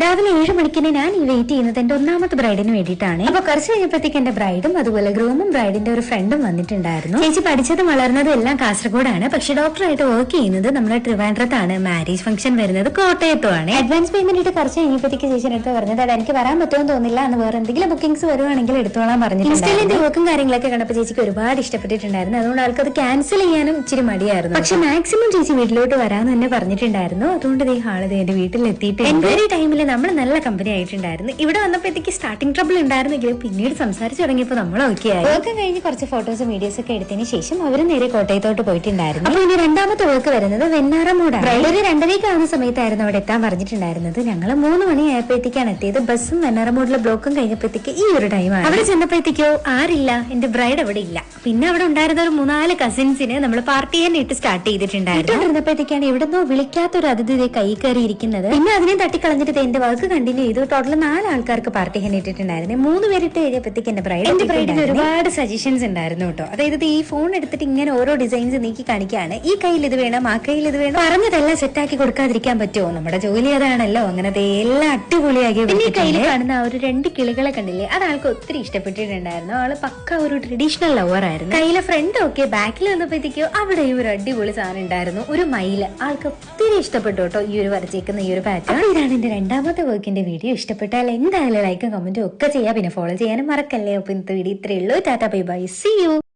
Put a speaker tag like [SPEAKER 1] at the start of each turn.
[SPEAKER 1] രാവിലെ ഏഴ് മണിക്കിന് ഞാൻ ഈ വെയിറ്റ് ചെയ്യുന്നത് എന്റെ ഒന്നാമത്തെ ബ്രൈഡിന് വേണ്ടിയിട്ടാണ്. അപ്പൊ കുറച്ച് കഴിഞ്ഞപ്പോഴത്തേക്ക് എന്റെ ബ്രൈഡും അതുപോലെ ഗ്രൂമും ബ്രൈഡിന്റെ ഒരു ഫ്രണ്ടും വന്നിട്ടുണ്ടായിരുന്നു. ചേച്ചി പഠിച്ചതും വളർന്നതും എല്ലാം കാസർഗോഡാണ്. പക്ഷെ ഡോക്ടറായിട്ട് വർക്ക് ചെയ്യുന്നത് നമ്മുടെ ട്രിവാൻഡ്രത്താണ്. മാരേജ് ഫംഗ്ഷൻ വരുന്നത് കോട്ടയത്തുമാണ്. അഡ്വാൻസ് പേയ്മെന്റ് ഇട്ട് കുറച്ച് കഴിഞ്ഞപ്പോഴത്തേക്ക് ചേച്ചിയുടെ അടുത്ത് പറഞ്ഞത് അത് എനിക്ക് വരാൻ പറ്റുമെന്ന് തോന്നില്ല എന്ന് വേറെ എന്തെങ്കിലും ബുക്കിംഗ്സ് വരുവാണെങ്കിൽ എടുത്തോളാൻ പറഞ്ഞിട്ടുണ്ടായിരുന്നു. വർക്കും കാര്യങ്ങളൊക്കെ കണ്ടപ്പോൾ ചേച്ചിക്ക് ഒരുപാട് ഇഷ്ടപ്പെട്ടിട്ടുണ്ടായിരുന്നു. അതുകൊണ്ട് ആൾക്ക് അത് ക്യാൻസൽ ചെയ്യാനും ഇച്ചിരി മടിയായിരുന്നു. പക്ഷെ മാക്സിമം ചേച്ചി വീട്ടിലോട്ട് വരാമെന്ന് തന്നെ പറഞ്ഞിട്ടുണ്ടായിരുന്നു. അതുകൊണ്ട് ഈ ഹാൾ എന്റെ വീട്ടിലെത്തിയിട്ട് എൻക്വയറി ടൈമിൽ നമ്മൾ നല്ല കമ്പനി ആയിട്ടുണ്ടായിരുന്നു. ഇവിടെ വന്നപ്പോഴത്തേക്ക് സ്റ്റാർട്ടിംഗ് ട്രബിൾ ഉണ്ടായിരുന്നെങ്കിലും പിന്നീട് സംസാരിച്ചു തുടങ്ങിയപ്പോൾ നമ്മൾ ഓക്കെ ആയി. വർക്ക് കഴിഞ്ഞ് കുറച്ച് ഫോട്ടോസും വീഡിയോസ് ഒക്കെ എടുത്തതിന് ശേഷം അവർ നേരെ കോട്ടയത്തോട്ട് പോയിട്ടുണ്ടായിരുന്നു. അപ്പൊ ഇനി രണ്ടാമത്തെ വർക്ക് വരുന്നത് വെണ്ണാറമൂടാണ് ഒരു രണ്ടരയ്ക്ക് ആവുന്ന സമയത്തായിരുന്നു അവിടെ എത്താൻ പറഞ്ഞിട്ടുണ്ടായിരുന്നത്. ഞങ്ങൾ മൂന്ന് മണിയായപ്പോഴത്തേക്കാണ് എത്തിയത്. ബസ്സും വെണ്ണാറമൂടിലെ ബ്ലോക്കും കഴിഞ്ഞപ്പോഴത്തേക്ക് ഈ ഒരു ടൈമാണ് അവിടെ ചെന്നപ്പോഴത്തേക്കോ ആരില്ല എന്റെ ബ്രൈഡ് അവിടെ ഇല്ല. പിന്നെ അവിടെ ഉണ്ടായിരുന്ന ഒരു മൂന്നാൽ കസിൻസിന് നമ്മൾ പാർട്ടി തന്നെ ഇട്ട് സ്റ്റാർട്ട് ചെയ്തിട്ടുണ്ടായിരുന്നു. ഇരുന്നപ്പോഴത്തേക്കാണ് എവിടെന്നോ വിളിക്കാത്ത ഒരു അതിഥി ദേ കൈ കയറി ഇരിക്കുന്നത് പിന്നെ അതിനെ തട്ടിക്കളഞ്ഞിട്ട് എന്റെ വർക്ക് കണ്ടിന്യൂ ചെയ്തു ടോട്ടൽ നാല് ആൾക്കാർക്ക് പാർട്ടി തന്നെ ഇട്ടിട്ടുണ്ടായിരുന്നു. മൂന്ന് പേരിട്ട് കഴിഞ്ഞപ്പോഴത്തേക്ക് എന്റെ ബ്രൈഡ് എന്റെ ബ്രൈഡിന് ഒരുപാട് സജഷൻസ് ഉണ്ടായിരുന്നു കേട്ടോ. അതായത് ഈ ഫോൺ എടുത്തിട്ട് ഇങ്ങനെ ഓരോ ഡിസൈൻസ് നീക്കി കാണിക്കുകയാണ്. ഈ കയ്യിൽ ഇത് വേണം ആ കയ്യിൽ ഇത് വേണം. പറഞ്ഞതെല്ലാം സെറ്റാക്കി കൊടുക്കാതിരിക്കാൻ പറ്റുമോ? നമ്മുടെ ജോലി അതാണല്ലോ. അങ്ങനത്തെ എല്ലാം അടിപൊളിയാക്കി പിന്നെ ഈ കയ്യിൽ കാണുന്ന ആ ഒരു രണ്ട് കിളികളെ കണ്ടില്ലേ? അത് ആൾക്ക് ഒത്തിരി ഇഷ്ടപ്പെട്ടിട്ടുണ്ടായിരുന്നു. ആൾ പക്ക ഒരു ട്രഡീഷണൽ ലവർ ആയിരുന്നു. കയ്യിലെ ഫ്രണ്ട് ഒക്കെ ബാക്കിൽ വന്നപ്പോഴത്തേക്കോ അവിടെ ഒരു അടിപൊളി സാധനം ഉണ്ടായിരുന്നു. ഒരു മയിൽ ആൾക്ക് ഒത്തിരി ഇഷ്ടപ്പെട്ടു കേട്ടോ ഈ ഒരു വരച്ചേക്കുന്ന ഈ ഒരു പാറ്റേൺ ഇതാണ് എന്റെ രണ്ടാമത്തെ വർക്കിന്റെ വീഡിയോ ഇഷ്ടപ്പെട്ടാൽ എന്തായാലും ലൈക്കും കമന്റും ഒക്കെ ചെയ്യാം. പിന്നെ ഫോളോ ചെയ്യാനും മറക്കല്ലേ. അപ്പൊ ഇന്നത്തെ വീഡിയോ ഇത്രയേ ഉള്ളൂ. Tata bye bye see you